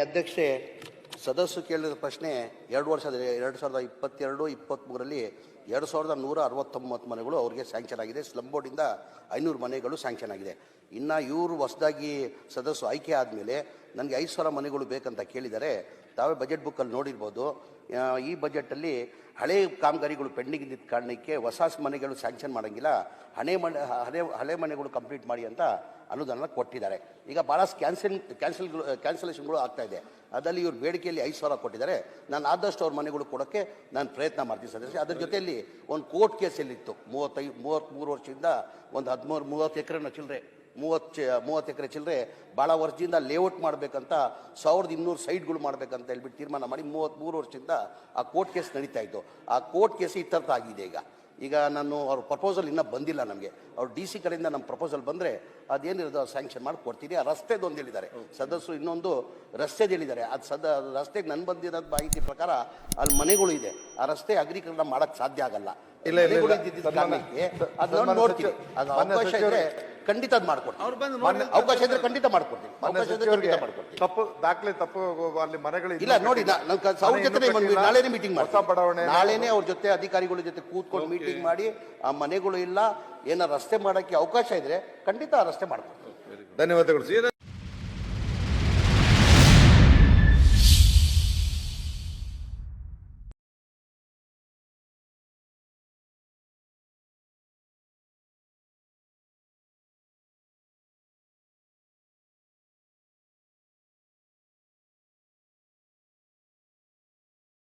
ಅಧ್ಯಕ್ಷೆ ಸದಸ್ಯರು ಕೇಳಿದ ಪ್ರಶ್ನೆ ಎರಡು ವರ್ಷದ, ಎರಡು ಸಾವಿರದ ಇಪ್ಪತ್ತೆರಡು ಇಪ್ಪತ್ತ್ಮೂರರಲ್ಲಿ ಎರಡು ಸಾವಿರದ ನೂರ ಅರವತ್ತೊಂಬತ್ತು ಮನೆಗಳು ಅವ್ರಿಗೆ ಸ್ಯಾಂಕ್ಷನ್ ಆಗಿದೆ. ಸ್ಲಮ್ ಬೋರ್ಡಿಂದ ಐನೂರು ಮನೆಗಳು ಸ್ಯಾಂಕ್ಷನ್ ಆಗಿದೆ. ಇನ್ನು ಇವರು ಹೊಸದಾಗಿ ಸದಸ್ಯರು ಆಯ್ಕೆ ಆದಮೇಲೆ ನನಗೆ ಐದು ಸಾವಿರ ಮನೆಗಳು ಬೇಕಂತ ಕೇಳಿದರೆ ತಾವೇ ಬಜೆಟ್ ಬುಕ್ಕಲ್ಲಿ ನೋಡಿರ್ಬೋದು. ಈ ಬಜೆಟಲ್ಲಿ ಹಳೆ ಕಾಮಗಾರಿಗಳು ಪೆಂಡಿಂಗ್ ಇದ್ದಿದ್ದ ಕಾರಣಕ್ಕೆ ಹೊಸ ಮನೆಗಳು ಸ್ಯಾಂಕ್ಷನ್ ಮಾಡೋಂಗಿಲ್ಲ. ಹಳೆ ಮನೆ ಹಳೆ ಹಳೆ ಮನೆಗಳು ಕಂಪ್ಲೀಟ್ ಮಾಡಿ ಅಂತ ಅನುದಾನ ಕೊಟ್ಟಿದ್ದಾರೆ. ಈಗ ಭಾಳ ಕ್ಯಾನ್ಸಲ್ ಕ್ಯಾನ್ಸಲ್ ಕ್ಯಾನ್ಸಲೇಷನ್ಗಳು ಆಗ್ತಾ ಇದೆ. ಅದರಲ್ಲಿ ಇವ್ರ ಬೇಡಿಕೆಯಲ್ಲಿ ಐದು ಸಾವಿರ ಕೊಟ್ಟಿದ್ದಾರೆ. ನಾನು ಆದಷ್ಟು ಅವ್ರ ಮನೆಗಳು ಕೊಡೋಕ್ಕೆ ನಾನು ಪ್ರಯತ್ನ ಮಾಡ್ತೀನಿ ಸದಸ್ಯ ಅದ್ರ ಜೊತೆಯಲ್ಲಿ ಒಂದು ಕೋರ್ಟ್ ಕೇಸಲ್ಲಿತ್ತು. ಮೂವತ್ತೈದು ಮೂವತ್ತ್ಮೂರು ವರ್ಷದಿಂದ ಒಂದು ಹದಿಮೂರು, ಮೂವತ್ತು ಎಕರೆನ ಚಿಲ್ಲರೆ ಮೂವತ್ತು ಮೂವತ್ತು ಎಕರೆ ಚಿಲ್ಲರೆ ಭಾಳ ವರ್ಷದಿಂದ ಲೇಔಟ್ ಮಾಡಬೇಕಂತ ಸಾವಿರದ ಇನ್ನೂರು ಸೈಟ್ಗಳು ಮಾಡಬೇಕಂತ ಹೇಳ್ಬಿಟ್ಟು ತೀರ್ಮಾನ ಮಾಡಿ ಮೂವತ್ತ್ಮೂರು ವರ್ಷದಿಂದ ಆ ಕೋರ್ಟ್ ಕೇಸ್ ನಡೀತಾ ಇತ್ತು. ಆ ಕೋರ್ಟ್ ಕೇಸ್ ಇತ್ತರ್ಥ ಆಗಿದೆ ಈಗ. ಈಗ ನಾನು ಅವ್ರ ಪ್ರಪೋಸಲ್ ಇನ್ನೂ ಬಂದಿಲ್ಲ ನಮಗೆ. ಅವ್ರು ಡಿ ಸಿ ಕಡೆಯಿಂದ ನಮ್ಮ ಪ್ರಪೋಸಲ್ ಬಂದರೆ ಅದೇನಿರೋದು ಸ್ಯಾಂಕ್ಷನ್ ಮಾಡಿ ಕೊಡ್ತೀನಿ. ಆ ರಸ್ತೆದು ಒಂದು ಹೇಳಿದ್ದಾರೆ. ಸದಸ್ಯರು ಇನ್ನೊಂದು ರಸ್ತೆದು ಹೇಳಿದ್ದಾರೆ. ಅದು ಸದ ರಸ್ತೆಗೆ ನನ್ನ ಬಂದಿರೋದು ಮಾಹಿತಿ ಪ್ರಕಾರ ಅಲ್ಲಿ ಮನೆಗಳು ಇದೆ. ಆ ರಸ್ತೆ ಅಗ್ರಿಕಲ್ಚರ್ ಮಾಡೋಕ್ಕೆ ಸಾಧ್ಯ ಆಗಲ್ಲ. ಇಲ್ಲ, ಇಲ್ಲ. ಇದ್ದಿದ್ದ ಕಾರಣಕ್ಕೆ ಅದನ್ನ ಸನ್ಮಾನ್ಯ ಅದು ಅವಕಾಶ ಇದ್ರೆ ಖಂಡಿತ ಅದು ನೋಡಿ ಅವಕಾಶ ಇದ್ರೆ ಖಂಡಿತ ಮಾಡ್ಕೊಡ್ತೀನಿ. ಮಾನ್ಯ ಅವಕಾಶ ಇದ್ರೆ ಖಂಡಿತ ಮಾಡ್ಕೊಡ್ತೀನಿ. ತಪ್ಪು ದಾಖಲೆ ತಪ್ಪು ಅಲ್ಲಿ ಮನೆಗಳು ಇಲ್ಲ ನೋಡಿ ಅವ್ರ ಜೊತೆ ನಾಳೆನೇ ಮೀಟಿಂಗ್ ಮಾಡ್ತೀವಿ ಬಡಾವಣೆ ನಾಳೆನೇ ಅವ್ರ ಜೊತೆ ಅಧಿಕಾರಿಗಳ ಜೊತೆ ಕೂತ್ಕೊಂಡು ಮೀಟಿಂಗ್ ಮಾಡಿ ಆ ಮನೆಗಳು ಇಲ್ಲ ಏನೋ ರಸ್ತೆ ಮಾಡೋಕ್ಕೆ ಅವಕಾಶ ಇದ್ರೆ ಖಂಡಿತ ಆ ರಸ್ತೆ ಮಾಡ್ಕೊಡ್ತೀವಿ ಧನ್ಯವಾದಗಳು.